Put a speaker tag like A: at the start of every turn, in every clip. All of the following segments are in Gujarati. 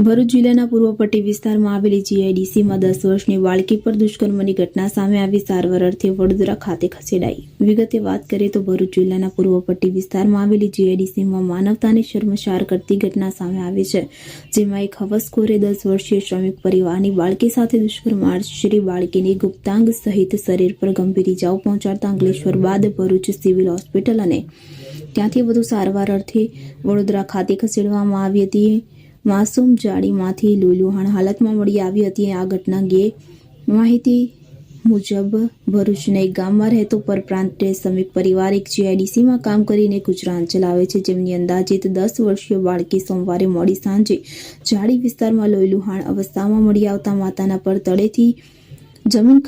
A: ભરૂચ જિલ્લાના પૂર્વ પટ્ટી વિસ્તારમાં આવેલી જીઆઈડીસીમાં દસ વર્ષની બાળકી પર દુષ્કર્મની ઘટના સામે આવી સારવાર અર્થે વડોદરા ખાતે ખસેડાઈ. વિગતે વાત કરીએ તો ભરૂચ જિલ્લાના પૂર્વ પટ્ટી વિસ્તારમાં આવેલી જીઆઈડીસીમાં માનવતાને શર્મસાર કરતી ઘટના સામે આવી છે, જેમાં એક હવસખોરે દસ વર્ષીય શ્રમિક પરિવારની બાળકી સાથે દુષ્કર્મ આચરી બાળકીની ગુપ્તાંગ સહિત શરીર પર ગંભીર ઇજાઓ પહોંચાડતા અંકલેશ્વર બાદ ભરૂચ સિવિલ હોસ્પિટલ અને ત્યાંથી વધુ સારવાર અર્થે વડોદરા ખાતે ખસેડવામાં આવી હતી. માસૂમ જાળીમાંથી લુલુહાણ હાલતમાં મળી આવી હતી. આ ઘટના અંગે માહિતી મુજબ ભરૂચના એક ગામમાં રહેતો પરપ્રાંતે શ્રમિક પરિવાર એક જીઆઈડીસીમાં કામ કરીને ગુજરાન ચલાવે છે. જેમની અંદાજિત દસ વર્ષીય બાળકી સોમવારે મોડી સાંજે જાડી વિસ્તારમાં લોહીલુહાણ અવસ્થામાં મળી આવતા માતાના પર તળેથી જમીન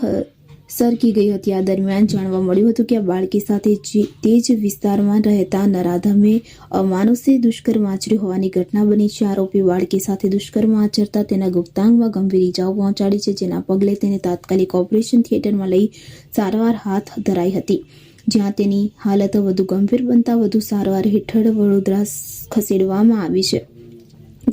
A: સરકી ગઈ હતી આ દરમિયાન જાણવા મળ્યું હતું કે આ બાળકી સાથે તે જ વિસ્તારમાં રહેતા નરાધમે અમાનુષે દુષ્કર્મ આચર્યું હોવાની ઘટના બની છે. આરોપી બાળકી સાથે દુષ્કર્મ આચરતા તેના ગુપ્તાંગમાં ગંભીર ઇજાઓ પહોંચાડી છે, જેના પગલે તેને તાત્કાલિક ઓપરેશન થિયેટરમાં લઈ સારવાર હાથ ધરાઈ હતી. જ્યાં તેની હાલત વધુ ગંભીર બનતા વધુ સારવાર હેઠળ વડોદરા ખસેડવામાં આવી છે.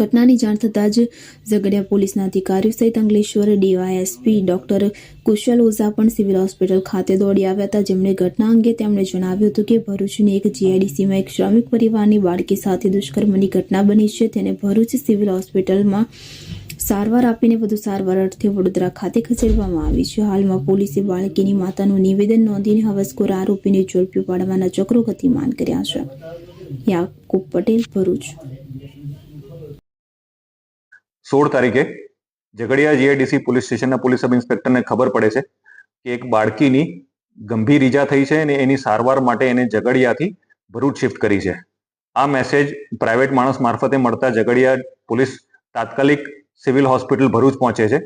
A: ઘટનાની જાણ થતાં જ ઝઘડિયા પોલીસના અધિકારીઓ સહિત અંગલેશ્વર ડીવાયએસપી ડોક્ટર કુશલ ઓઝા પણ સિવિલ હોસ્પિટલ ખાતે દોડી આવ્યા હતા. જેમણે ઘટના અંગે તેમણે જણાવ્યું હતું કે ભરૂચની એક જીઆઈડીસીમાં એક શ્રમિક પરિવારની બાળકી સાથે દુષ્કર્મની ઘટના બની છે. તેને ભરૂચ સિવિલ હોસ્પિટલમાં સારવાર આપીને વધુ સારવાર અર્થે વડોદરા ખાતે ખસેડવામાં આવી છે. હાલમાં પોલીસે બાળકીની માતાનું નિવેદન નોંધીને હવસખોર આરોપીને ઝડપી પાડવાના ચક્રો ગતિમાન કર્યા છે. યાકુબ પટેલ, ભરૂચ.
B: સોળ તારીખે ઝઘડિયા જીઆઈડીસી પોલીસ સ્ટેશનના પોલીસ સબ ઇન્સ્પેક્ટરને ખબર પડે છે કે એક બાળકીની ગંભીર ઈજા થઈ છે અને એની સારવાર માટે એને ઝઘડિયાથી ભરૂચ શિફ્ટ કરી છે. આ મેસેજ પ્રાઇવેટ માણસ મારફતે મળતા ઝઘડિયા પોલીસ તાત્કાલિક સિવિલ હોસ્પિટલ ભરૂચ પહોંચે છે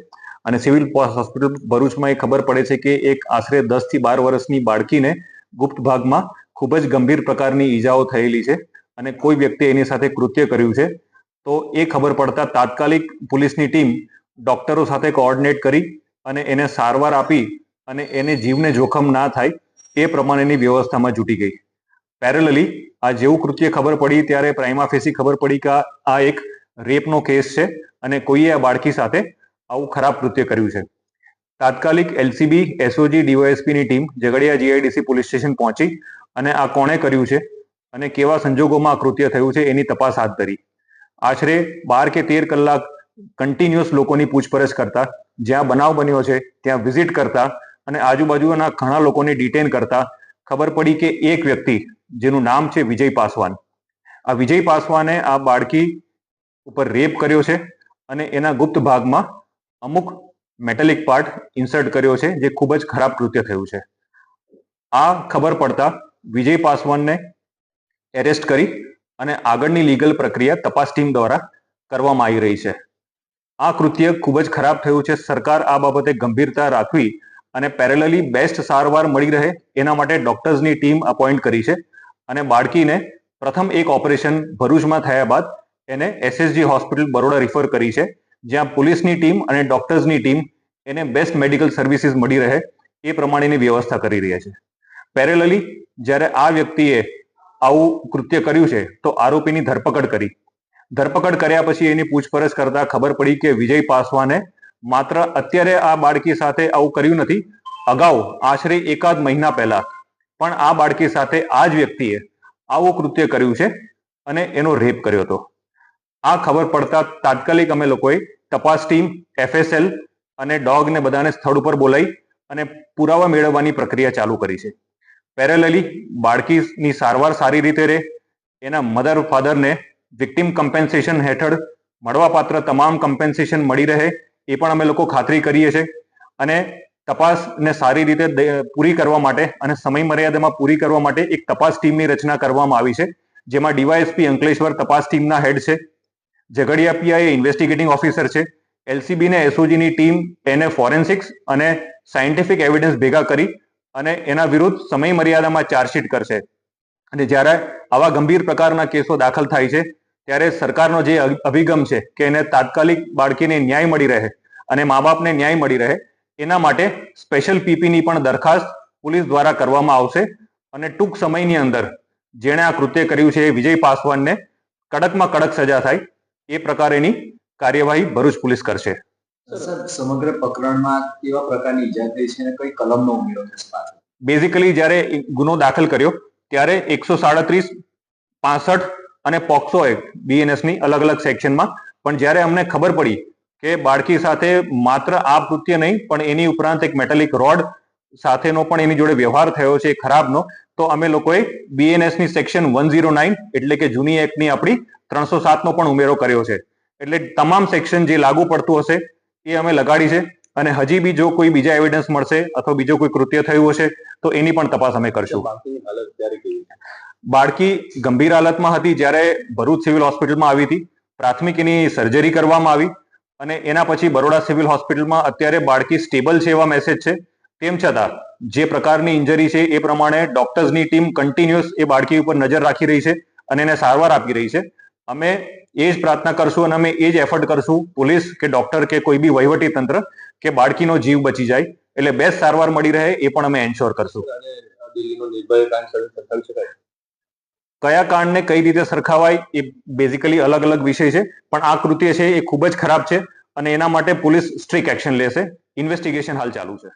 B: અને સિવિલ હોસ્પિટલ ભરૂચમાં એ ખબર પડે છે કે એક આશરે દસથી બાર વર્ષની બાળકીને ગુપ્ત ભાગમાં ખૂબ જ ગંભીર પ્રકારની ઈજાઓ થયેલી છે અને કોઈ વ્યક્તિ એની સાથે કૃત્ય કર્યું છે તો એ ખબર પડતા તાત્કાલિક પોલીસની ટીમ ડોક્ટરો સાથે કોઓર્ડિનેટ કરી અને એને સારવાર આપી અને એને જીવને જોખમ ના થાય એ પ્રમાણેની વ્યવસ્થામાં જૂટી ગઈ. પેરેલલી આ જેવું કૃત્ય ખબર પડી ત્યારે પ્રાઇમા ફેસી ખબર પડી કે આ- એક રેપનો કેસ છે અને કોઈએ આ બાળકી સાથે આવું ખરાબ કૃત્ય કર્યું છે. તાત્કાલિક LCB SOG ડીવાયએસપીની team Jhagadia GIDC police station પહોંચી અને આ કોણે કર્યું છે અને કેવા સંજોગોમાં આ કૃત્ય થયું છે એની તપાસ હાથ ધરી. આશરે બાર કે તેર કલાક કન્ટિન્યુઅસ લોકોની પૂછપરછ કરતા, જ્યાં બનાવ બન્યો છે, ત્યાં વિઝિટ કરતા અને આજુબાજુના ઘણા લોકોને ડિટેન કરતા, ખબર પડી કે એક વ્યક્તિ, જેનું નામ છે વિજય પાસવાન. આ વિજય પાસવાને આ બાળકી ઉપર રેપ કર્યો છે અને એના ગુપ્ત ભાગમાં અમુક મેટેલિક પાર્ટ ઇન્સર્ટ કર્યો છે, જે ખૂબ જ ખરાબ કૃત્ય થયું છે. આ ખબર પડતા વિજય પાસવાનને એરેસ્ટ કરી અને આગળની લીગલ પ્રક્રિયા તપાસ ટીમ દ્વારા કરવામાં આવી રહી છે. આ કૃત્ય ખૂબ જ ખરાબ થયું છે. સરકાર આ બાબતે ગંભીરતા રાખવી અને પેરેલલી બેસ્ટ સારવાર મળી રહે એના માટે ડોક્ટર્સની ટીમ અપોઇન્ટ કરી છે અને બાળકીને પ્રથમ એક ઓપરેશન ભરૂચમાં થયા બાદ એને એસએસજી હોસ્પિટલ બરોડા રિફર કરી છે, જ્યાં પોલીસની ટીમ અને ડોક્ટર્સની ટીમ એને બેસ્ટ મેડિકલ સર્વિસીસ મળી રહે એ પ્રમાણેની વ્યવસ્થા કરી રહ્યા છે. પેરેલલી જ્યારે આ વ્યક્તિએ આવું કૃત્ય કર્યું છે, તો આરોપીની ધરપકડ કરી. ધરપકડ કર્યા પછી એની પૂછપરછ કરતા ખબર પડી કે વિજય પાસવાને માત્ર અત્યારે આ બાળકી સાથે આવું કર્યું નથી, અગાઉ આશરે એકાદ મહિના પહેલા. પણ આ બાળકી સાથે આ જ વ્યક્તિએ આવું કૃત્ય કર્યું છે અને એનો રેપ કર્યો હતો. આ ખબર પડતા તાત્કાલિક અમે લોકોએ તપાસ ટીમ, એફએસએલ અને ડોગને બધાને સ્થળ ઉપર બોલાવી અને પુરાવા મેળવવાની પ્રક્રિયા ચાલુ કરી છે. પેરેલલી બાળકીની સારવાર સારી રીતે રહે, એના મધર ફાધરને વિક્ટિમ કમ્પેન્સેશન હેઠળ મળવાપાત્ર તમામ કમ્પેન્સેશન મળી રહે, એ પણ અમે લોકો ખાતરી કરીએ છીએ. અને તપાસને સારી રીતે પૂરી કરવા માટે અને સમય મર્યાદામાં પૂરી કરવા માટે એક તપાસ ટીમની રચના કરવામાં આવી છે, જેમાં ડીવાયએસપી અંકલેશ્વર તપાસ ટીમના હેડ છે, ઝઘડિયા પીઆઈ ઇન્વેસ્ટિગેટિંગ ઓફિસર છે એલસીબી ને એસઓજીની ટીમ, એને ફોરેન્સિક્સ અને સાયન્ટિફિક એવિડન્સ ભેગા કરી અને એના વિરુદ્ધ સમય મર્યાદામાં ચાર્જશીટ કરશે. અને જ્યારે આવા ગંભીર પ્રકારના કેસો દાખલ થાય છે, ત્યારે સરકારનો જે અભિગમ છે કે એને તાત્કાલિક બાળકીને ન્યાય મળી રહે અને મા બાપને ન્યાય મળી રહે, એના માટે સ્પેશિયલ પીપીની પણ દરખાસ્ત પોલીસ દ્વારા કરવામાં આવશે. અને ટૂંક સમયની અંદર જેણે આ કૃત્ય કર્યું છે એ વિજય પાસવાનને કડકમાં કડક સજા થાય, એ પ્રકારેની કાર્યવાહી ભરૂચ પોલીસ કરશે.
C: સર, સમગ્ર પ્રકરણમાં કેવા પ્રકારની ઈજા થઈ છે અને કઈ કલમનો ઉમેરો પાછળ?
B: બેઝિકલી જ્યારે ગુનો દાખલ કર્યો, ત્યારે એકસો સાડત્રીસ, પાસઠ અને પોક્સો એક્ટ બીએનએસની અલગ અલગ સેક્શનમાં. પણ જ્યારે અમને ખબર પડી કે બાળકી સાથે માત્ર આ કૃત્ય નહીં, પણ એની ઉપરાંત એક મેટાલિક રોડ સાથેનો પણ એની જોડે વ્યવહાર થયો છે, ખરાબનો, તો અમે લોકોએ બીએનએસની સેક્શન વન ઝીરો નાઇન એટલે કે જૂની એક્ટની આપણી ત્રણસો સાતનો પણ ઉમેરો કર્યો છે. એટલે તમામ સેક્શન જે લાગુ પડતું હશે એ અમે લગાડી છે અને હજી બી જો કોઈ બીજા એવિડન્સ મળશે અથવા બીજો કોઈ કૃત્ય થયું હશે તો એની પણ તપાસ અમે કરશું? બાળકી ગંભીર હાલતમાં હતી જ્યારે ભરૂચ સિવિલ હોસ્પિટલમાં આવી હતી. પ્રાથમિક એની સર્જરી કરવામાં આવી અને એના પછી બરોડા સિવિલ હોસ્પિટલમાં અત્યારે બાળકી સ્ટેબલ છે એવા મેસેજ છે. તેમ છતાં જે પ્રકારની ઇન્જરી છે એ પ્રમાણે ડોક્ટર્સની ટીમ કન્ટિન્યુઅસ એ બાળકી ઉપર નજર રાખી રહી છે અને એને સારવાર આપી રહી છે. અમે એ જ પ્રાર્થના કરશું અને અમે એ જ એફર્ટ કરશું પોલીસ કે ડોક્ટર કે કોઈ બી વહીવટી તંત્ર કે બાળકીનો જીવ બચી જાય એટલે બેસ્ટ સારવાર મળી રહે એ પણ અમે એન્શ્યોર કરશું. કયા કાંડને કઈ રીતે સરખાવાય એ બેઝિકલી અલગ અલગ વિષય છે પણ આ કૃત્ય છે એ ખૂબ જ ખરાબ છે અને એના માટે પોલીસ સ્ટ્રિક્ટ એક્શન લેશે. ઇન્વેસ્ટિગેશન હાલ ચાલુ છે.